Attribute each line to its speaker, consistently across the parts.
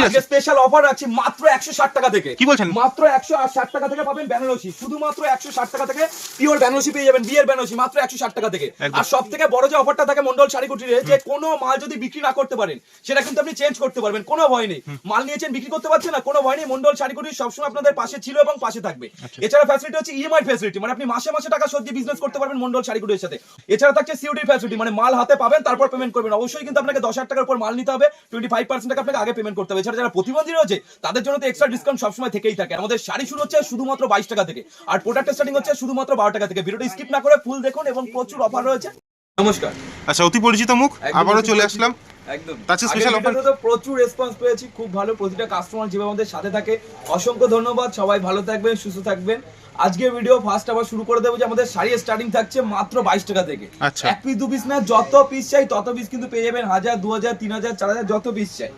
Speaker 1: আছে?
Speaker 2: Special offer রাখছি মাত্র একশো ষাট টাকা থেকে।
Speaker 1: কি বলছেন?
Speaker 2: মাত্র একশো ষাট টাকা থেকে পাবেন বেনারসি। শুধুমাত্র একশো ষাট টাকা থেকে পিওর বেনারসি পেয়ে যাবেন বিয়ের বেনারসি মাত্র একশো ষাট টাকা থেকে। আর সব থেকে বড় যে অফারটা থাকে মন্ডল শাড়ি কুটিরে যে কোনো মাল যদি বিক্রি না করতে পারেন সেটা কিন্তু আপনি চেঞ্জ করতে পারবেন কোনো ভয় নেই। মাল নিয়েছেন বিক্রি করতে পারছেন না কোনো ভয় নেই। মন্ডল শাড়ি কুটির সবসময় আপনাদের পাশে ছিল এবং পাশে থাকবে।
Speaker 1: আচ্ছা।
Speaker 2: এছাড়া ফ্যাসিলিটি হচ্ছে ইএমআই ফ্যাসিলিটি মানে আপনি মাসে মাসে টাকা দিয়ে বিজনেস করতে পারবেন মন্ডল শাড়ি কুটির সাথে। এছাড়া থাকছে সিওডি ফ্যাসিলিটি মানে মাল হাতে পাবেন তারপর পেমেন্ট করবেন। অবশ্যই কিন্তু আপনাকে দশ হাজার টাকার উপর মাল নিতে হবে। টোয়েন্টি ফাইভ পার্সেন্ট টাকা আপনাকে আগে পেমেন্ট করতে হবে। এছাড়া যারা প্রতিবন্ধী রয়েছে তাদের জন্য তো এক্সট্রা ডিসকাউন্ট সবসময় থেকেই থাকে। আমাদের শাড়ি শুরু হচ্ছে শুধুমাত্র বাইশ টাকা থেকে। আর প্রোডাক্ট স্টার্টিং হচ্ছে শুধুমাত্র বারো টাকা থেকে। ভিডিওটা স্কিপ না করে ফুল দেখুন এবং প্রচুর অফার রয়েছে। নমস্কার।
Speaker 1: আচ্ছা অতি পরিচিত মুখ আবারও চলে আসলাম।
Speaker 2: একদম।
Speaker 1: তাছাড়া
Speaker 2: আগের
Speaker 1: special
Speaker 2: তো প্রচুর রেসপন্স পেয়েছি খুব ভালো প্রতিটা কাস্টমার যেভাবে আমাদের সাথে থাকে। অসংখ্য ধন্যবাদ সবাই ভালো থাকবেন সুস্থ থাকবেন। আজকের ভিডিও ফার্স্ট আবার শুরু করে দেবো যে আমাদের শাড়ি স্টার্টিং থাকছে মাত্র বাইশ টাকা থেকে।
Speaker 1: আচ্ছা।
Speaker 2: এক পিস দু পিস না যত পিস চাই তত পিস কিন্তু পেয়ে যাবেন হাজার দু হাজার তিন হাজার চার হাজার যত পিস চাই।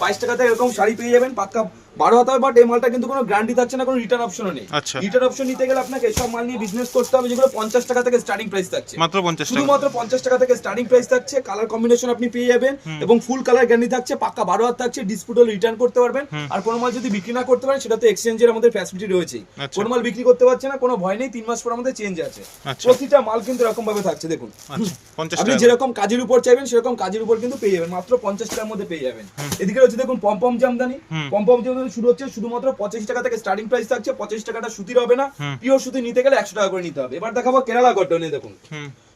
Speaker 2: বাইশ টাকাতে এরকম শাড়ি পেয়ে যাবেন পাক্কা বারো হাতে বাট এই মালটা কিন্তু কোনো গ্যারান্টি থাকছে না কোনো রিটার্ন অপশনও নেই।
Speaker 1: আচ্ছা।
Speaker 2: রিটার্ন অপশন নিতে গেলে আপনাকে সব মাল নিয়ে বিজনেস করতে হবে যেগুলো পঞ্চাশ টাকা থেকে স্টার্টিং প্রাইস থাকছে।
Speaker 1: মাত্র পঞ্চাশ টাকা।
Speaker 2: শুধুমাত্র পঞ্চাশ টাকা থেকে স্টার্টিং প্রাইস থাকছে কালার কম্বিনেশন আপনি পেয়ে যাবেন এবং ফুল কালার গ্যারান্টি থাকছে পাক্কা বারো হাত থাকছে ডিসপুটল রিটার্ন করতে পারবেন। আর কোনো মাল যদি বিক্রি না করতে পারেন সেটাতে এক্সচেঞ্জের আমাদের ফ্যাসিলিটি রয়েছে
Speaker 1: আচ্ছা।
Speaker 2: কোনো মাল বিক্রি করতে পারছে না কোনো ভয় নেই তিন মাস পর আমাদের চেঞ্জ আছে।
Speaker 1: আচ্ছা।
Speaker 2: প্রতিটা মাল কিন্তু এরকম ভাবে থাকছে দেখুন।
Speaker 1: আচ্ছা
Speaker 2: আপনি যেরকম কাজের উপর চাইবেন সেরকম কাজের উপর কিন্তু পেয়ে যাবেন মাত্র পঞ্চাশ টাকার মধ্যে পেয়ে যাবেন। এদিকে রয়েছে দেখুন পম্পম জামদানি। পম্পম জামদানি শুরু হচ্ছে শুধুমাত্র পঁচাশি টাকা থেকে স্টার্টিং প্রাইস থাকছে পঁচাশি টাকাটা সুতির হবে না পিওর সুতি নিতে গেলে একশো টাকা করে নিতে হবে। এবার দেখাবো কেরালা কটনে দেখুন।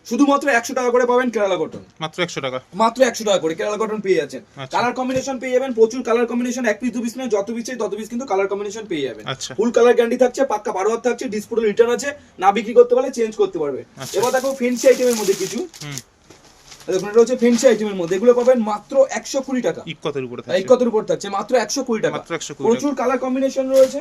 Speaker 2: শুধুমাত্র একশো টাকা করে পাবেন কেরালা কটন
Speaker 1: মাত্র একশো টাকা।
Speaker 2: মাত্র একশো টাকা করে কেরালা কটন পেয়ে যাচ্ছেন।
Speaker 1: আচ্ছা।
Speaker 2: কালার কম্বিনেশন পেয়ে যাবেন প্রচুর কালার কম্বিনেশন এক পিস দু পিস নয় যত পিস তত পিস কিন্তু কালার কম্বিনেশন পেয়ে যাবেন।
Speaker 1: আচ্ছা।
Speaker 2: ফুল কালার গ্যারান্টি থাকছে পাক্কা বারো হাত থাকছে ডিসপুটল রিটার্ন আছে না বিক্রি করতে পারলে চেঞ্জ করতে পারবে।
Speaker 1: আচ্ছা।
Speaker 2: এবার দেখো ফেন্সি আইটেমের মধ্যে কিছু। দেখুন হচ্ছে ফেন্সি আইটেমের মধ্যে। এগুলো পাবেন মাত্র একশো কুড়ি টাকা।
Speaker 1: ইকতের উপরে
Speaker 2: এই
Speaker 1: থাকছে।
Speaker 2: কতর উপর থাকছে মাত্র একশো কুড়ি টাকা।
Speaker 1: মাত্র 120 টাকা।
Speaker 2: প্রচুর কালার কম্বিনেশন রয়েছে।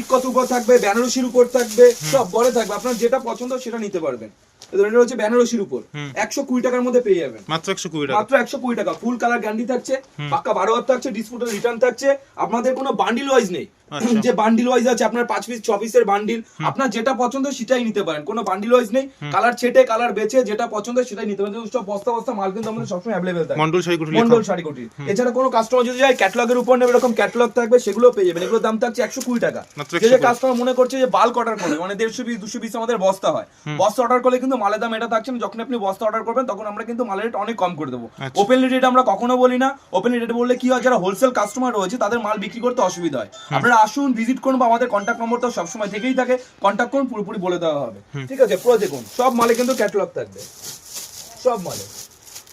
Speaker 2: ইকত উপর থাকবে বেনারসির উপর থাকবে সব বড় থাকবে। আপনার যেটা পছন্দ সেটা নিতে পারবেন। ধরনের হচ্ছে বেনারসির উপর। একশো কুড়ি টাকার মধ্যে পেয়ে যাবেন।
Speaker 1: মাত্র একশো কুড়ি টাকা।
Speaker 2: মাত্র একশো কুড়ি টাকা। ফুল কালার গ্যারান্টি থাকছে পাক্কা বারো হাত থাকছে ডিসপুটের রিটার্ন থাকছে। আপনাদের কোনো বান্ডিল ওয়াইজ নেই।
Speaker 1: আচ্ছা।
Speaker 2: যে বান্ডিল ওয়াইজ আছে আপনার পাঁচ পিস ছ পিসের বান্ডিল আপনার যেটা পছন্দ সেটাই নিতে পারেন। কোনো বান্ডিল ওয়াইজ নেই। কালার ছেটে কালার বেছে যেটা পছন্দ সেটাই নিতে পারেন। সব বস্তা বস্তা মাল কিন্তু আমাদের সবসময় অ্যাভেলেবেল থাকে।
Speaker 1: মন্ডল শাড়ি কুটি
Speaker 2: মন্ডল শাড়ি কোটি এছাড়া কোনো কাস্টমার যদি যায় ক্যাটলগের উপর নেবে এরকম ক্যাটলগ থাকবে সেগুলো পেয়ে যাবেন। এগুলোর দাম থাকছে একশো কুড়ি টাকা। যে যে
Speaker 1: 120
Speaker 2: কাস্টমার মনে করছে যে বাল্ক অর্ডার করবে মানে দেড়শো পিস দুশো পিস আমাদের বস্তা হয়। বস্তা অর্ডার করলে কিন্তু মালের দাম এটা থাকছে না যখন আপনি বস্তা অর্ডার করবেন তখন আমরা কিন্তু মালের রেট অনেক কম করে দেবো।
Speaker 1: আচ্ছা।
Speaker 2: ওপেনলি রেট আমরা কখনো বলি না। ওপেনলি রেট বললে কি হয় যারা হোলসেল কাস্টমার রয়েছে তাদের মাল বিক্রি করতে অসুবিধা হয়। আপনারা আসুন ভিজিট করুন বা আমাদের কন্ট্যাক্ট নম্বর তো সবসময় থেকেই থাকে। কন্ট্যাক্ট করুন পুরোপুরি বলে দেওয়া হবে। ঠিক আছে? পুরো দেখুন সব মালে কিন্তু ক্যাটালগ থাকবে। সব মালে।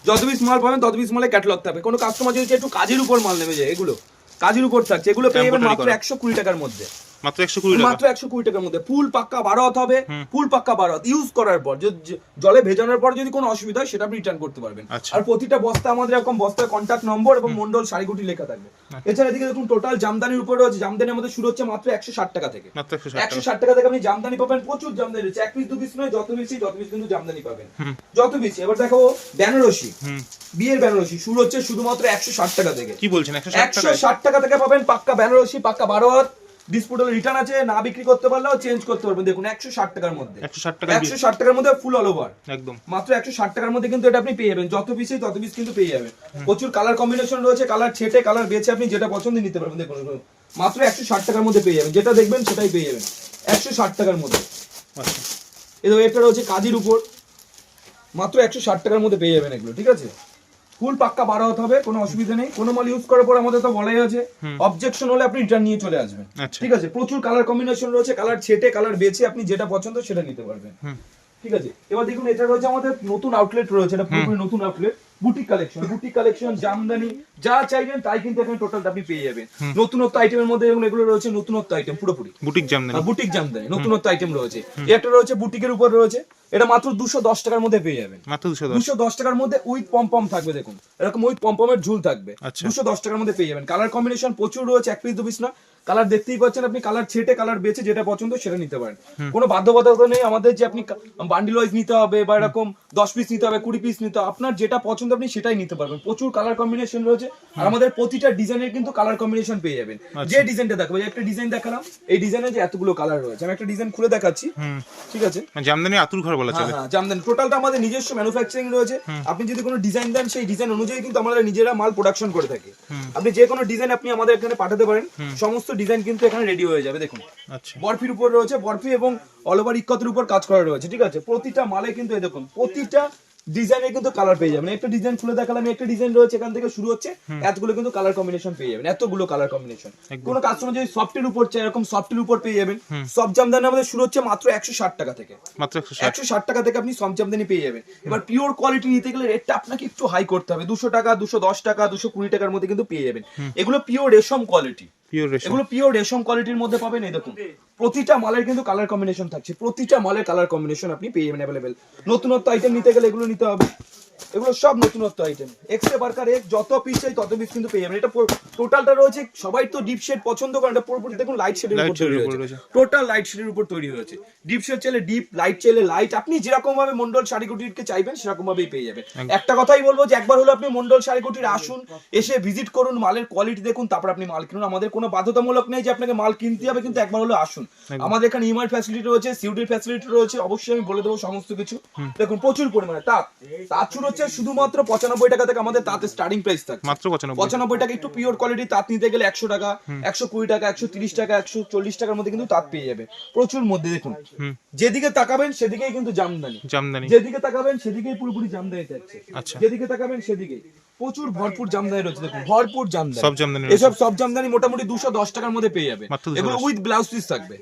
Speaker 2: যত পিস মাল পাবেন তত পিস মালে ক্যাটালগ থাকবে। কোনো কাস্টমার যদি একটু কাজের উপর মাল নেমে যায় এগুলো কাজের উপর থাকছে এগুলো পেয়ে মাত্র একশো কুড়ি টাকার মধ্যে।
Speaker 1: মাত্র একশো কুড়ি
Speaker 2: মাত্র একশো কুড়ি টাকার মধ্যে। ফুল পাক্কা বারো হাত হবে ফুল পাক্কা বারো হাত ইউজ করার পর জলে ভেজানোর পর যদি কোনো অসুবিধা হয় সেটা আপনি রিটার্ন করতে পারবেন।
Speaker 1: আচ্ছা।
Speaker 2: আর প্রতিটা বস্তা আমাদের এরকম বস্তায় কন্ট্যাক্ট নম্বর এবং মন্ডল শাড়িগুটি লেখা থাকবে।
Speaker 1: আচ্ছা।
Speaker 2: এছাড়া এদিকে দেখুন টোটাল জামদানির উপরে রয়েছে। জামদানি আমাদের শুরু হচ্ছে মাত্র একশো ষাট টাকা থেকে।
Speaker 1: একশো ষাট টাকা।
Speaker 2: থেকে আপনি জামদানি পাবেন। প্রচুর জামদানি রয়েছে। এক পিস দু পিস নয় যত বেশি যত পিস কিন্তু জামদানি পাবেন। যত বেশি। এবার দেখো বেনারসি। বিয়ের বেনারসি। শুরু হচ্ছে শুধুমাত্র একশো ষাট টাকা থেকে।
Speaker 1: কি বলছেন? একশো ষাট টাকা
Speaker 2: থেকে পাবেন পাক্কা বেনারসি পাক্কা বারো হাত ডিসপুটাল রিটার্ন আছে না বিক্রি করতে পারলেও চেঞ্জ করতে পারবেন। দেখুন একশো ষাট টাকার মধ্যে।
Speaker 1: একশো ষাট টাকা
Speaker 2: একশো ষাট টাকার মধ্যে ফুল অল ওভার
Speaker 1: একদম।
Speaker 2: মাত্র একশো ষাট টাকার মধ্যে কিন্তু এটা আপনি পেয়ে যাবেন। যত পিসই তত পিস কিন্তু পেয়ে যাবেন। প্রচুর কালার কম্বিনেশন রয়েছে কালার ছেটে কালার বেছে আপনি যেটা পছন্দ নিতে পারবেন। দেখুন। মাত্র একশো ষাট টাকার মধ্যে পেয়ে যাবেন। যেটা দেখবেন সেটাই পেয়ে যাবেন। একশো ষাট টাকার মধ্যে।
Speaker 1: আচ্ছা।
Speaker 2: এই এটা রয়েছে কাজের উপর। মাত্র একশো ষাট টাকার মধ্যে পেয়ে যাবেন এগুলো ঠিক আছে? ফুল পাক্কা বারো হতে হবে কোনো অসুবিধা নেই। কোনো মাল ইউজ করার পর আমাদের তো বলাই আছে অবজেকশন হলে আপনি রিটার্ন নিয়ে চলে আসবেন।
Speaker 1: আচ্ছা।
Speaker 2: ঠিক আছে? প্রচুর কালার কম্বিনেশন রয়েছে কালার ছেটে কালার বেছে আপনি যেটা পছন্দ সেটা নিতে পারবেন। ঠিক আছে? এবার দেখুন এটা রয়েছে আমাদের নতুন আউটলেট রয়েছে এটা পুরোপুরি নতুন outlet boutique collection boutique collection jamdani যা চাইবেন তাই কিন্তু এখানে টোটাল আপনি পেয়ে যাবেন। নতুনত্ব আইটেমের মধ্যে যেমন এগুলো রয়েছে নতুনত্ব আইটেম পুরোপুরি।
Speaker 1: বুটিক জামদানি
Speaker 2: বুটিক জামদানি নতুনত্ব আইটেম রয়েছে। একটা রয়েছে বুটিকের উপর রয়েছে এটা মাত্র দুশো দশ টাকার মধ্যে পেয়ে যাবেন।
Speaker 1: মাত্র দুশো দশ।
Speaker 2: টাকার মধ্যে উইথ পম্পম থাকবে দেখুন। এরকম উইথ পম্পমের ঝুল থাকবে।
Speaker 1: আচ্ছা।
Speaker 2: দুশো দশ টাকার মধ্যে পেয়ে যাবেন। কালার কম্বিনেশন প্রচুর রয়েছে এক পিস দু পিস না কালার দেখতেই পাচ্ছেন আপনি কালার ছেটে কালার বেছে যেটা পছন্দ সেটা নিতে পারেন। কোনো বাধ্যবাধকতা নেই। আমাদের যে আপনি বান্ডিল ওয়াইজ নিতে হবে বা এরকম দশ পিস নিতে হবে কুড়ি পিস নিতে হবে আপনার যেটা পছন্দ আপনি সেটাই নিতে পারবেন। প্রচুর কালার কম্বিনেশন রয়েছে। আর আমাদের প্রতিটা ডিজাইনের কিন্তু কালার কম্বিনেশন পেয়ে যাবেন। যে ডিজাইনটা দেখাবো একটা ডিজাইন দেখালাম। এই ডিজাইনে যে এতগুলো কালার রয়েছে আমি একটা ডিজাইন খুলে দেখাচ্ছি। ঠিক আছে?
Speaker 1: মানে জামদানি আতুর ঘর বলা
Speaker 2: হ্যাঁ
Speaker 1: চলে।
Speaker 2: হ্যাঁ জামদানি। টোটালটা আমাদের নিজস্ব ম্যানুফ্যাকচারিং রয়েছে। আপনি যদি কোনো ডিজাইন দেন সেই ডিজাইন অনুযায়ী কিন্তু আমরা নিজেরা মাল প্রোডাকশন করে থাকি। আপনি যে কোনো ডিজাইন আপনি আমাদের এখানে পাঠাতে পারেন। সমস্ত ডিজাইন কিন্তু এখানে রেডি হয়ে যাবে দেখুন।
Speaker 1: আচ্ছা।
Speaker 2: বরফির উপর রয়েছে বরফি এবং অল ওভার ইক্কতের উপর কাজ করা রয়েছে ঠিক আছে? প্রতিটা মালে কিন্তু এই দেখুন প্রতিটা ডিজাইনে কিন্তু কালার পেয়ে যাবেন। একটা ডিজাইন খুলে দেখালাম একটা ডিজাইন রয়েছে এখান থেকে শুরু হচ্ছে এতগুলো কিন্তু কালার কম্বিনেশন পেয়ে যাবেন এতগুলো কালার কম্বিনেশন কোনো কাস্টমার যদি সফটের উপর চাই এরকম সফটের উপর পেয়ে যাবেন সব জামদানি আমাদের শুরু হচ্ছে মাত্র একশো ষাট টাকা থেকে।
Speaker 1: মাত্র একশো ষাট।
Speaker 2: টাকা থেকে আপনি সব জামদানি পেয়ে যাবেন। এবার পিওর কোয়ালিটি নিতে গেলে রেটটা আপনাকে একটু হাই করতে হবে। দুশো টাকা দুশো দশ টাকা দুশো কুড়ি টাকার মধ্যে কিন্তু পেয়ে যাবেন। এগুলো পিওর রেশম কোয়ালিটি
Speaker 1: পিওর রেশম
Speaker 2: এগুলো পিওর রেশম কোয়ালিটির মধ্যে পাবেন, এই দেখুন। প্রতিটা মালের কিন্তু কালার কম্বিনেশন থাকছে। প্রতিটা মালের কালার কম্বিনেশন আপনি পেয়ে যাবেন অ্যাভেলেবেল নতুনত্ব আইটেম নিতে গেলে এগুলো নিতে হবে। এগুলো সব নতুনত্ব আইটেম এক্সে বার্কার এক যত পিস চাই তত পিস কিন্তু পেয়ে যাবেন। এটা টোটালটা রয়েছে সবাই তো ডিপ শেড পছন্দ করেন এটা পুরোপুরি দেখুন লাইট শেডের উপর তৈরি হয়েছে। টোটাল লাইট শেডের উপর তৈরি হয়েছে। ডিপ শেড চাইলে ডিপ লাইট চাইলে লাইট আপনি যেরকম ভাবে মন্ডল শাড়িকুটিরকে চাইবেন সেরকম ভাবেই পেয়ে যাবেন। একটা কথাই বলব যে একবার হলো আপনি মন্ডল শাড়িকুটির আসুন এসে ভিজিট করুন মালের কোয়ালিটি দেখুন তারপর আপনি মাল কিনুন। আমাদের কোনো বাধ্যতামূলক নেই যে আপনাকে মাল কিনতে হবে কিন্তু একবার হলো আসুন। আমাদের এখানে ইমার ফ্যাসিলিটি রয়েছে সিউডির ফ্যাসিলিটি রয়েছে অবশ্যই আমি বলে দেবো সমস্ত কিছু। দেখুন প্রচুর পরিমাণে তাঁত তাঁত শুরু হচ্ছে শুধুমাত্র পঁচানব্বই টাকা থেকে আমাদের তাঁতের স্টার্টিং প্রাইস থাকে
Speaker 1: মাত্র পঁচানব্বই।
Speaker 2: পঁচানব্বই টাকা একটু পিওর কোয়ালিটি তাঁত নিতে গেলে একশো টাকা একশো কুড়ি টাকা একশো তিরিশ টাকা একশো চল্লিশ টাকার মধ্যে কিন্তু তাঁত পেয়ে যাবে। প্রচুর মধ্যে দেখুন। যেদিকে তাকাবেন সেদিকেই কিন্তু জামদানি।
Speaker 1: জামদানি।
Speaker 2: যেদিকে তাকাবেন সেদিকেই পুরোপুরি জামদানি থাকছে।
Speaker 1: আচ্ছা।
Speaker 2: যেদিকে তাকাবেন সেদিকেই। প্রচুর ভরপুর জামদানি রয়েছে দেখুন ভরপুর জামদানি।
Speaker 1: সব জামদানি
Speaker 2: এসব সব জামদানি মোটামুটি দুশো দশ টাকার মধ্যে পেয়ে যাবে। এগুলো উইথ ব্লাউজ পিস থাকবে।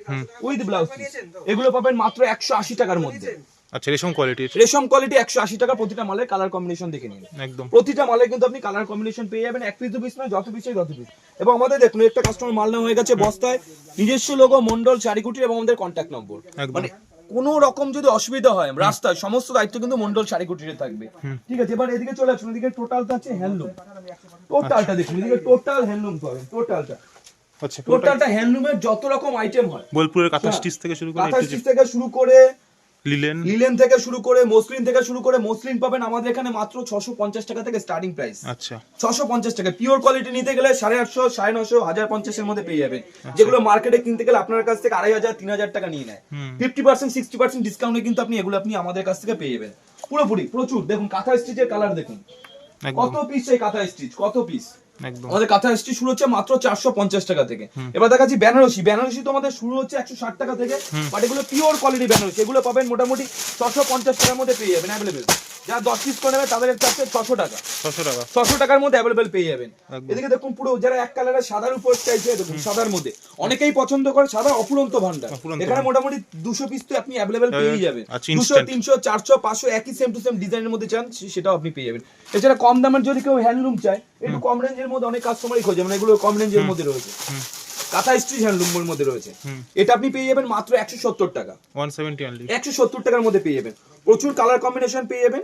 Speaker 2: উইথ ব্লাউজ পিস এগুলো পাবেন মাত্র একশো আশি টাকার মধ্যে।
Speaker 1: আচ্ছা রেশম কোয়ালিটির
Speaker 2: রেশম কোয়ালিটি একশো আশি টাকা প্রতিটা মালের কালার কম্বিনেশন দেখে নিন।
Speaker 1: একদম।
Speaker 2: প্রতিটা মালে কিন্তু আপনি কালার কম্বিনেশন পেয়ে যাবেন এক পিস দু পিস নয় যত পিস চাই তত পিস এবং আমাদের দেখুন একটা কাস্টমার মাল নেওয়া হয়ে গেছে বস্তায় নিজস্ব লোগো মন্ডল চারিকুটি এবং আমাদের কন্ট্যাক্ট নম্বর মানে কোন রকম যদি অসুবিধা হয় রাস্তায় সমস্ত দায়িত্ব কিন্তু মন্ডল শাড়িকুটিতে থাকবে। ঠিক আছে এবার এদিকে চলে আসুন এদিকে টোটালটা আছে হ্যান্ডলুম টোটালটা দেখুন এদিকে টোটাল হ্যান্ডলুম পাবেন টোটালটা
Speaker 1: আচ্ছা
Speaker 2: টোটালটা হ্যান্ডলুমের যত রকম আইটেম হয়।
Speaker 1: বোলপুরের কাঁথা স্টিচ থেকে শুরু করে
Speaker 2: কাঁথা স্টিচ থেকে শুরু করে
Speaker 1: লিলেন?
Speaker 2: লিলেন থেকে শুরু করে মসলিন থেকে শুরু করে মসলিন পাবেন আমাদের এখানে মাত্র ছশো পঞ্চাশ টাকা থেকে স্টার্টিং প্রাইস
Speaker 1: আচ্ছা।
Speaker 2: ছশো পঞ্চাশ টাকা। পিওর কোয়ালিটি নিতে গেলে সাড়ে আটশো সাড়ে নশো হাজার পঞ্চাশের মধ্যে পেয়ে যাবেন। যেগুলো মার্কেটে কিনতে গেলে আপনার কাছ থেকে আড়াই হাজার তিন হাজার টাকা নিয়ে নেয়। ফিফটি পার্সেন্ট সিক্সটি পার্সেন্ট ডিসকাউন্টে কিন্তু আপনি এগুলো আপনি আমাদের কাছ থেকে পেয়ে যাবেন। পুরোপুরি প্রচুর। দেখুন কাঁথা স্টিচের কালার দেখুন। কত পিস চাই কাঁথা স্টিচ কত পিস আমাদের কাঁথা স্টিচ শুরু হচ্ছে মাত্র চারশো পঞ্চাশ টাকা থেকে। এবার দেখাচ্ছি বেনারসি। বেনারসি তো আমাদের শুরু হচ্ছে একশো ষাট টাকা থেকে বাট এগুলো পিওর কোয়ালিটি বেনারসি। এগুলো পাবেন মোটামুটি ছশো পঞ্চাশ টাকার মধ্যে পেয়ে যাবেন অ্যাভেলেবেল যারা দশ পিস করে নেবে তাদের একটা আছে ছশো টাকা।
Speaker 1: ছশো টাকা।
Speaker 2: ছশো টাকার মধ্যে অ্যাভেলেবেল পেয়ে যাবেন। এদিকে দেখুন পুরো যারা এক কালারের সাদার উপর চাইছে দেখুন সাদার মধ্যে। অনেকেই পছন্দ করে সাদা অপুরন্ত ভান্ডার এখানে মোটামুটি দুশো পিস তো আপনি অ্যাভেলেবেল পেয়ে যাবেন।
Speaker 1: আচ্ছা,
Speaker 2: দুশো তিনশো চারশো পাঁচশো একই সেম টু সেম ডিজাইনের মধ্যে চান সেটাও আপনি পেয়ে যাবেন। এছাড়া কম দামের যদি কেউ হ্যান্ডলুম চায় একটু কম রেঞ্জের মধ্যে অনেক কাস্টমারই খোঁজে মানে এগুলো কম রেঞ্জের মধ্যে রয়েছে। কাঁথা স্ট্রিচ হ্যান্ডলুমের মধ্যে রয়েছে। এটা আপনি পেয়ে যাবেন মাত্র একশো সত্তর টাকা। একশো সত্তর টাকার মধ্যে পেয়ে যাবেন। প্রচুর কালার কম্বিনেশন পেয়ে যাবেন।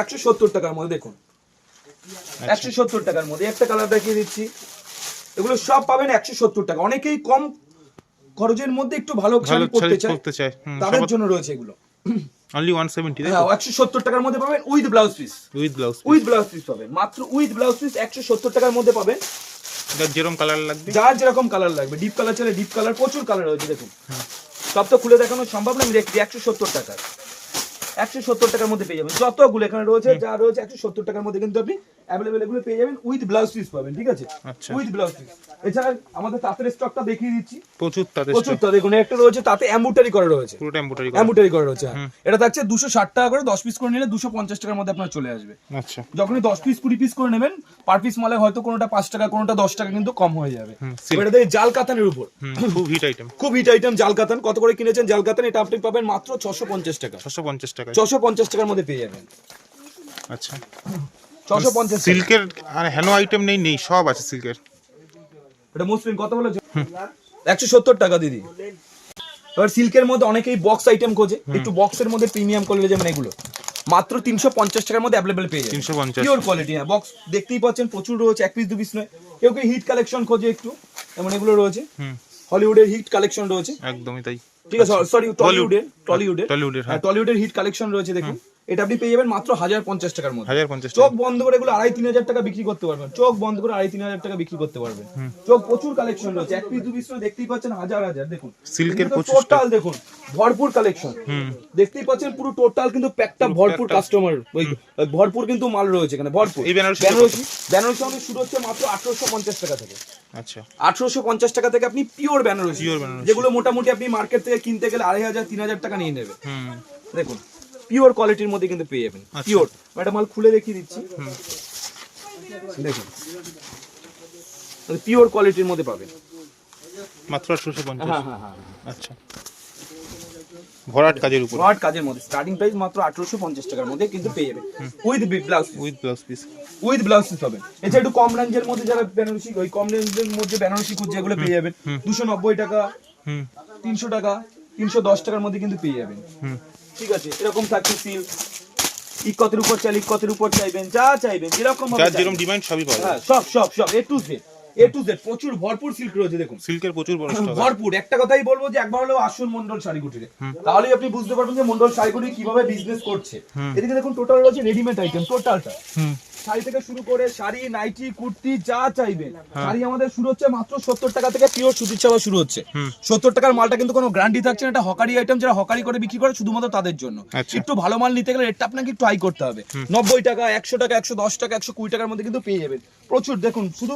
Speaker 2: একশো সত্তর টাকার মধ্যে দেখুন।
Speaker 1: আচ্ছা।
Speaker 2: একশো সত্তর টাকার মধ্যে একটা কালার দেখিয়ে দিচ্ছি। এগুলো সব পাবেন একশো সত্তর টাকা। অনেকেই কম খরচের মধ্যে একটু ভালো পরতে চায়। তাদের জন্য রয়েছে এগুলো।
Speaker 1: অনলি ওয়ান সেভেন্টি
Speaker 2: হ্যাঁ একশো সত্তর টাকার মধ্যে পাবেন with blouse piece
Speaker 1: with blouse
Speaker 2: with blouse piece পাবেন মাত্র উইথ ব্লাউজ পিস একশো সত্তর টাকার মধ্যে পাবেন।
Speaker 1: যেরকম কালার লাগবে।
Speaker 2: যার যেরকম কালার লাগবে। ডিপ কালার চাইলে ডিপ কালার প্রচুর কালার রয়েছে দেখুন। সব তো খুলে দেখানো সম্ভব না আমি দেখছি একশো সত্তর টাকা একশো সত্তর টাকার মধ্যে পেয়ে যাবেন। যতগুলো এখানে রয়েছে যা রয়েছে একশো সত্তর টাকার মধ্যে কিন্তু আপনি অ্যাভেলেবেল এগুলো পেয়ে যাবেন উইথ ব্লাউজ পিস পাবেন ঠিক আছে। উইথ ব্লাউজ পিস এছাড়া আমাদের তাঁতের স্টকটা দেখিয়ে দিচ্ছি।
Speaker 1: প্রচুর তাদের
Speaker 2: প্রচুর তো দেখুন একটা রয়েছে তাতে এম্বুটারি করা রয়েছে।
Speaker 1: এম্বোটারি
Speaker 2: এম্বুটারি করা। রয়েছে। এটা থাকছে দুশো ষাট টাকা করে দশ পিস করে নিলে দুশো পঞ্চাশ টাকার মধ্যে আপনার চলে আসবে।
Speaker 1: আচ্ছা।
Speaker 2: যখনই দশ পিস কুড়ি পিস করে নেবেন পার পিস মালে হয়তো কোনোটা পাঁচ টাকা কোনোটা দশ টাকা কিন্তু কম হয়ে যাবে। এটা দেখে জাল কাতানের উপর।
Speaker 1: খুব হিট আইটেম
Speaker 2: খুব হিট আইটেম জাল কাতান। কত করে কিনেছেন জাল কাতান? এটা আপনি পাবেন মাত্র ছশো পঞ্চাশ টাকা।
Speaker 1: ছশো পঞ্চাশ টাকা
Speaker 2: ছশো পঞ্চাশ টাকার মধ্যে পেয়ে যাবেন।
Speaker 1: আচ্ছা।
Speaker 2: ছশো পঞ্চাশ
Speaker 1: সিল্কের আর হ্যানো আইটেম নেই নেই সব আছে সিল্কের।
Speaker 2: এটা মসলিন কত বলেছে? একশো সত্তর টাকা দিদি। এবার সিল্কের মধ্যে অনেকেই বক্স আইটেম খোঁজে। একটু বক্সের মধ্যে প্রিমিয়াম কোয়ালিটি যেমন এগুলো। মাত্র তিনশো পঞ্চাশ টাকার মধ্যে অ্যাভেলেবেল পেয়ে যাবেন।
Speaker 1: 350
Speaker 2: পিওর কোয়ালিটি হ্যাঁ বক্স দেখতেই পাচ্ছেন প্রচুর রয়েছে এক পিস দু পিস নয়। কেউ কেউ হিট কালেকশন খোঁজে একটু যেমন এগুলো রয়েছে। হলিউডের হিট কালেকশন রয়েছে।
Speaker 1: একদমই তাই।
Speaker 2: ঠিক আছে সরি টলিউডের টলিউডের হিট কালেকশন রয়েছে দেখুন। এটা আপনি পেয়ে যাবেন মাত্র হাজার পঞ্চাশ টাকার মধ্যে।
Speaker 1: হাজার পঞ্চাশ
Speaker 2: চোখ বন্ধ করে এগুলো আড়াই তিন হাজার টাকা বিক্রি করতে পারবেন। চোখ বন্ধ করে আড়াই তিন হাজার টাকা বিক্রি করতে পারবেন। চোখ প্রচুর কালেকশন রয়েছে। এক পিস দু পিস দেখতেই পাচ্ছেন হাজার হাজার দেখুন।
Speaker 1: সিল্কের
Speaker 2: টোটাল দেখুন ভরপুর কালেকশন দেখতেই পাচ্ছেন পুরো টোটাল কিন্তু প্যাকটা ভরপুর কাস্টমার ওই ভরপুর কিন্তু মাল রয়েছে এখানে ভরপুর।
Speaker 1: এই বেনারসি
Speaker 2: বেনারসি বেনারসি আমাদের শুরু হচ্ছে মাত্র আঠারোশো পঞ্চাশ টাকা থেকে।
Speaker 1: আচ্ছা।
Speaker 2: আঠারোশো পঞ্চাশ টাকা থেকে আপনি পিওর বেনারসি যেগুলো মোটামুটি আপনি মার্কেট থেকে কিনতে গেলে আড়াই হাজার তিন হাজার টাকা নিয়ে নেবে। দেখুন। পিওর কোয়ালিটির মধ্যে কিন্তু পেয়ে যাবেন।
Speaker 1: আচ্ছা।
Speaker 2: পিওর একটা মাল খুলে দেখিয়ে দিচ্ছি। দেখুন। পিওর কোয়ালিটির মধ্যে পাবেন।
Speaker 1: মাত্র আঠারোশো পঞ্চাশ।
Speaker 2: হ্যাঁ হ্যাঁ হ্যাঁ
Speaker 1: আচ্ছা। ভরাট কাজের উপর।
Speaker 2: স্মার্ট কাজের মধ্যে। স্টার্টিং প্রাইস মাত্র আঠারোশো পঞ্চাশ টাকার মধ্যে কিন্তু পেয়ে যাবেন। With blouse
Speaker 1: with blouse piece
Speaker 2: with blouse piece পাবেন এছাড়া একটু কম রেঞ্জের মধ্যে যারা বেনারসি ওই কম রেঞ্জের মধ্যে বেনারসি এগুলো পেয়ে যাবেন। দুশো নব্বই টাকা
Speaker 1: হুম।
Speaker 2: তিনশো টাকা তিনশো দশ টাকার মধ্যে কিন্তু পেয়ে যাবেন। ঠিক আছে এরকম থাকছে সিল ইকতের উপর চাইলে ইকতের উপর চাইবেন যা চাইবেন যেরকম
Speaker 1: যার যেরকম ডিমান্ড সবই পাবেন
Speaker 2: হ্যাঁ সব সব সব A to Z A to Z প্রচুর ভরপুর সিল্ক রয়েছে দেখুন।
Speaker 1: সিল্কের প্রচুর
Speaker 2: ভরপুর। একটা কথাই বলব যে একবার হলেও আসুন মন্ডল শাড়িগুটিতে তাহলেই আপনি বুঝতে পারবেন যে মন্ডল শাড়ি কুটির কীভাবে বিজনেস করছে। এদিকে দেখুন টোটাল রয়েছে রেডিমেড আইটেম টোটালটা শাড়ি থেকে শুরু করে শাড়ি নাইটি কুর্তি যা চাইবেন
Speaker 1: হ্যাঁ।
Speaker 2: শাড়ি আমাদের শুরু হচ্ছে মাত্র সত্তর টাকা থেকে পিওর সুতির চাওয়া শুরু হচ্ছে। সত্তর টাকার মালটা কিন্তু কোনো গ্যারান্টি থাকছে না। এটা হকারি আইটেম যারা হকারি করে বিক্রি করে শুধুমাত্র তাদের জন্য।
Speaker 1: আচ্ছা।
Speaker 2: একটু ভালো মাল নিতে গেলে রেটটা আপনাকে একটু হাই করতে হবে। নব্বই টাকা একশো টাকা একশো দশ টাকা একশো কুড়ি টাকার মধ্যে কিন্তু পেয়ে যাবেন। প্রচুর দেখুন শুধু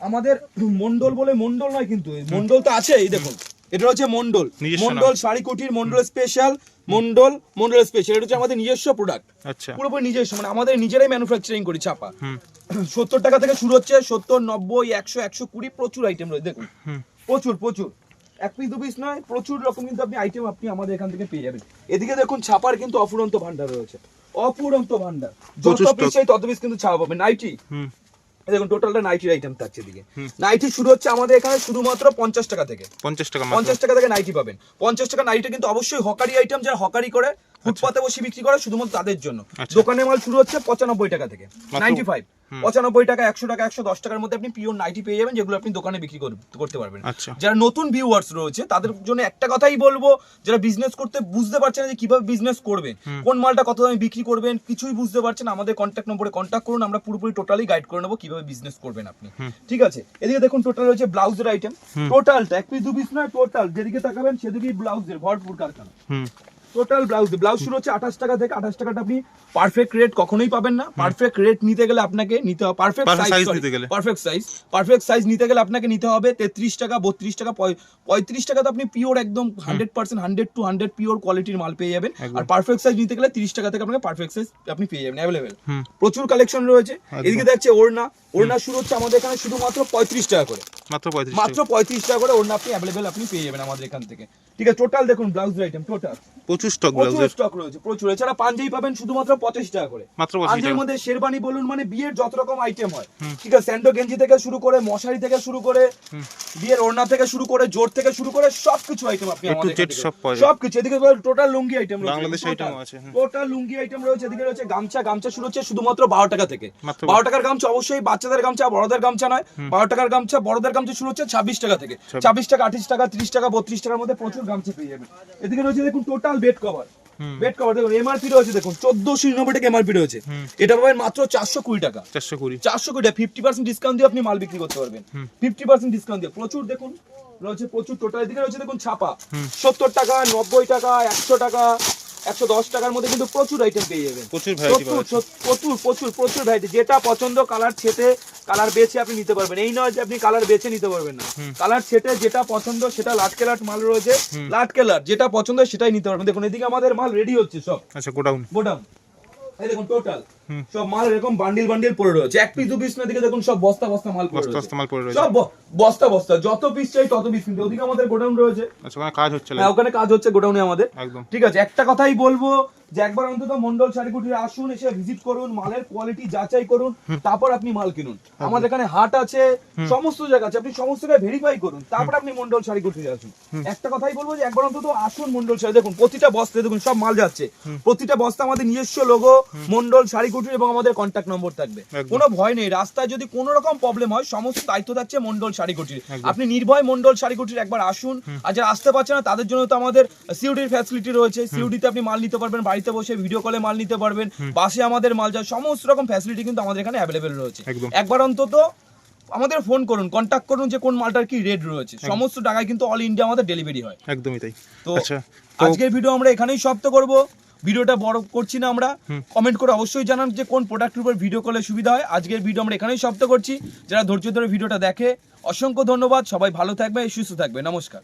Speaker 2: আমাদের মন্ডল বলে মন্ডল নয় কিন্তু মন্ডল তো আছে এই দেখুন। এটা হচ্ছে মন্ডল। মন্ডল শাড়ি কুটির মন্ডল স্পেশাল মন্ডল মন্ডল স্পেশাল এটা হচ্ছে আমাদের নিজস্ব প্রোডাক্ট
Speaker 1: আচ্ছা।
Speaker 2: পুরোপুরি নিজস্ব মানে আমাদের নিজেরাই ম্যানুফ্যাকচারিং করি ছাপা।
Speaker 1: হুম।
Speaker 2: সত্তর টাকা থেকে শুরু হচ্ছে সত্তর নব্বই একশো একশো কুড়ি প্রচুর আইটেম রয়েছে দেখুন। প্রচুর প্রচুর। এক পিস দু পিস নয় প্রচুর রকম কিন্তু আপনি আইটেম আপনি আমাদের এখান থেকে পেয়ে যাবেন। এদিকে দেখুন ছাপার কিন্তু অফুরন্ত ভান্ডার রয়েছে। অফুরন্ত ভান্ডার যত পিস চাই তত পিস কিন্তু ছাপা পাবেন নাইটি দেখুন টোটালটা নাইটির আইটেম থাকছে এদিকে। নাইটি শুরু হচ্ছে আমাদের এখানে শুধুমাত্র পঞ্চাশ টাকা থেকে।
Speaker 1: পঞ্চাশ টাকা
Speaker 2: পঞ্চাশ টাকা থেকে নাইটি পাবেন। পঞ্চাশ টাকা নাইটি কিন্তু অবশ্যই হকারি আইটেম যারা হকারি করে ফুটপাতে বসে বিক্রি করে শুধুমাত্র তাদের জন্য।
Speaker 1: আচ্ছা।
Speaker 2: দোকানে মাল শুরু হচ্ছে পঁচানব্বই টাকা থেকে। Ninety five. পঁচানব্বই টাকা একশো টাকা একশো দশ টাকার মধ্যে আপনি পিওর নাইটি পেয়ে যাবেন যেগুলো আপনি দোকানে বিক্রি করতে পারবেন।
Speaker 1: আচ্ছা।
Speaker 2: যারা নতুন ভিউয়ার্স রয়েছে তাদের জন্য একটা কথাই বলব যারা বিজনেস করতে বুঝতে পারছেন না যে কীভাবে বিজনেস করবেন কোন মালটা কত দামে বিক্রি করবেন কিছুই বুঝতে পারছেন আমাদের কন্ট্যাক্ট নম্বরে কন্ট্যাক্ট করুন আমরা পুরোপুরি টোটালি গাইড করে নেব কীভাবে বিজনেস করবেন আপনি। ঠিক আছে? এদিকে দেখুন টোটাল রয়েছে ব্লাউজের আইটেম টোটালটা এক পিস দু পিস নয় টোটাল যেদিকে তাকাবেন সেদিকেই ব্লাউজের ভরপুর কারখানা। টোটাল ব্লাউজ ব্লাউজ শুরু হচ্ছে আঠাশ টাকা থেকে আঠাশ টাকাটা আপনি পারফেক্ট রেট কখনোই পাবেন না। পারফেক্ট রেট নিতে গেলে আপনাকে নিতে হবে পারফেক্ট সাইজ
Speaker 1: নিতে গেলে।
Speaker 2: পারফেক্ট সাইজ পারফেক্ট সাইজ নিতে গেলে আপনাকে নিতে হবে তেত্রিশ টাকা বত্রিশ টাকা পঁয়ত্রিশ টাকা তো আপনি পিওর একদম hundred percent hundred to hundred pure কোয়ালিটির মাল পেয়ে যাবেন। আর পারফেক্ট সাইজ নিতে গেলে তিরিশ টাকা থেকে আপনাকে পারফেক্ট সাইজ আপনি পেয়ে যাবেন অ্যাভেলেবেল প্রচুর কালেকশন রয়েছে। এদিকে দেখছে ওড়না ওড়না শুরু হচ্ছে আমাদের এখানে শুধুমাত্র পঁয়ত্রিশ টাকা করে।
Speaker 1: মাত্র পঁয়ত্রিশ
Speaker 2: মাত্র পঁয়ত্রিশ টাকা করে ওড়না আপনি অ্যাভেলেবেল আপনি পেয়ে যাবেন আমাদের এখান থেকে। ঠিক আছে টোটাল দেখুন ব্লাউজের আইটেম টোটাল
Speaker 1: প্রচুর স্টক
Speaker 2: প্রচুর স্টক রয়েছে প্রচুর। এছাড়া পাঞ্জাবি পাবেন শুধুমাত্র পঁচাশি টাকা করে।
Speaker 1: মাত্র
Speaker 2: পাঞ্জাবির মধ্যে শেরবানি বলুন মানে বিয়ের যত রকম আইটেম হয়। ঠিক আছে স্যান্ডো গেঞ্জি থেকে শুরু করে মশারি থেকে শুরু করে বিয়ের ওড়না থেকে শুরু করে জোর থেকে শুরু করে সবকিছু আইটেম আপনি আমাদের সবকিছু এদিকে টোটাল লুঙ্গি আইটেম রয়েছে।
Speaker 1: বাংলাদেশ ও আছে,
Speaker 2: টোটাল লুঙ্গি আইটেম রয়েছে এদিকে রয়েছে গামছা। গামছা শুরু হচ্ছে শুধুমাত্র বারো টাকা থেকে। বারো টাকার গামছা অবশ্যই বাচ্চাদের গামছা বড়দের গামছা নয়। বারো টাকার গামছা বড়দের গামছা শুরু হচ্ছে ছাব্বিশ টাকা থেকে। ছাব্বিশ। টাকা আঠাশ টাকা ত্রিশ টাকা বত্রিশ টাকার মধ্যে প্রচুর গামছা পেয়ে যাবেন। এদিকে রয়েছে দেখুন total bed cover bed cover দেখুন এমআরপি রয়েছে দেখুন চোদ্দশো নিরানব্বই টাকা এমআরপি রয়েছে। এটা পাবেন মাত্র চারশো কুড়ি টাকা।
Speaker 1: চারশো কুড়ি।
Speaker 2: চারশো কোটি ফিফটি পার্সেন্ট ডিসকাউন্ট দিয়ে আপনি মাল বিক্রি করতে পারবেন। ফিফটি পার্সেন্ট ডিসকাউন্ট দিয়ে। প্রচুর দেখুন রয়েছে প্রচুর টোটাল এদিকে রয়েছে দেখুন ছাপা। সত্তর টাকা নব্বই টাকা একশো টাকা একশো দশ টাকার মধ্যে কিন্তু প্রচুর আইটেম পেয়ে যাবেন।
Speaker 1: প্রচুর
Speaker 2: প্রচুর প্রচুর প্রচুর ভ্যারাইটি যেটা পছন্দ কালার ছেটে কালার বেছে আপনি নিতে পারবেন। এই নয় যে আপনি কালার বেছে নিতে পারবেন না। কালার ছেটে যেটা পছন্দ সেটা লাটকে লাট মাল রয়েছে। লাটকে লাট যেটা পছন্দ সেটাই নিতে পারবেন। দেখুন এদিকে আমাদের মাল রেডি হচ্ছে সব।
Speaker 1: আচ্ছা গোডাউন
Speaker 2: গোডাউন এই দেখুন টোটাল সব মাল এরকম বান্ডিল বান্ডিল পড়ে রয়েছে। এক পিস দু পিস না দিকে দেখুন সব বস্তা বস্তা মাল পড়ে
Speaker 1: বস্তা
Speaker 2: রয়েছে।
Speaker 1: মাল পড়ে রয়েছে।
Speaker 2: সব বস্তা বস্তা যত পিস চাই তত পিস কিনতে ওদিকে আমাদের গোডাউন রয়েছে।
Speaker 1: আচ্ছা ওখানে কাজ হচ্ছে
Speaker 2: হ্যাঁ ওখানে কাজ হচ্ছে গোডাউনে আমাদের।
Speaker 1: একদম।
Speaker 2: ঠিক আছে একটা কথাই বলব যে একবার অন্তত মন্ডল শাড়িকুটির আসুন এসে ভিজিট করুন মালের কোয়ালিটি যাচাই করুন তারপর আপনি মাল কিনুন। আমাদের এখানে হাট আছে সমস্ত জায়গা আছে আপনি সমস্ত জায়গায় ভেরিফাই করুন তারপর আপনি মন্ডল শাড়িকুটির আসুন। একটা কথাই বলব যে একবার অন্তত আসুন মন্ডল শাড়ি দেখুন প্রতিটা বস্তায় দেখুন সব মাল যাচ্ছে। প্রতিটা বস্তা আমাদের নিজস্ব লোগো মন্ডল শাড়িকুটির এবং আমাদের কন্ট্যাক্ট নম্বর থাকবে। কোনো ভয় নেই রাস্তায় যদি কোনো রকম প্রবলেম হয় সমস্ত দায়িত্ব থাকছে মন্ডল শাড়িকুটির আপনি নির্ভয় মন্ডল শাড়িকুটির একবার আসুন আর যারা আসতে পারছে না তাদের জন্য তো আমাদের সিউডির ফ্যাসিলিটি রয়েছে সিউডিতে আপনি মাল নিতে পারবেন বাড়ি বাড়িতে বসে ভিডিও কলে মাল নিতে পারবেন বাসে আমাদের মাল যায় সমস্ত রকম ফ্যাসিলিটি কিন্তু আমাদের এখানে অ্যাভেলেবেল রয়েছে। একবার অন্তত আমাদের ফোন করুন কন্ট্যাক্ট করুন যে কোন মালটার কি রেট রয়েছে। সমস্ত টাকায় কিন্তু অল ইন্ডিয়া আমাদের ডেলিভারি হয়।
Speaker 1: একদমই তাই।
Speaker 2: তো
Speaker 1: আচ্ছা
Speaker 2: আজকের ভিডিও আমরা এখানেই সমাপ্ত করব। ভিডিওটা বড় করছি না আমরা। কমেন্ট করে অবশ্যই জানান যে কোন প্রোডাক্টের উপর ভিডিও করলে সুবিধা হয়। আজকের ভিডিও আমরা এখানেই সমাপ্ত করছি। যারা ধৈর্য ধরে ভিডিওটা দেখে অসংখ্য ধন্যবাদ। সবাই ভালো থাকবে সুস্থ থাকবে নমস্কার।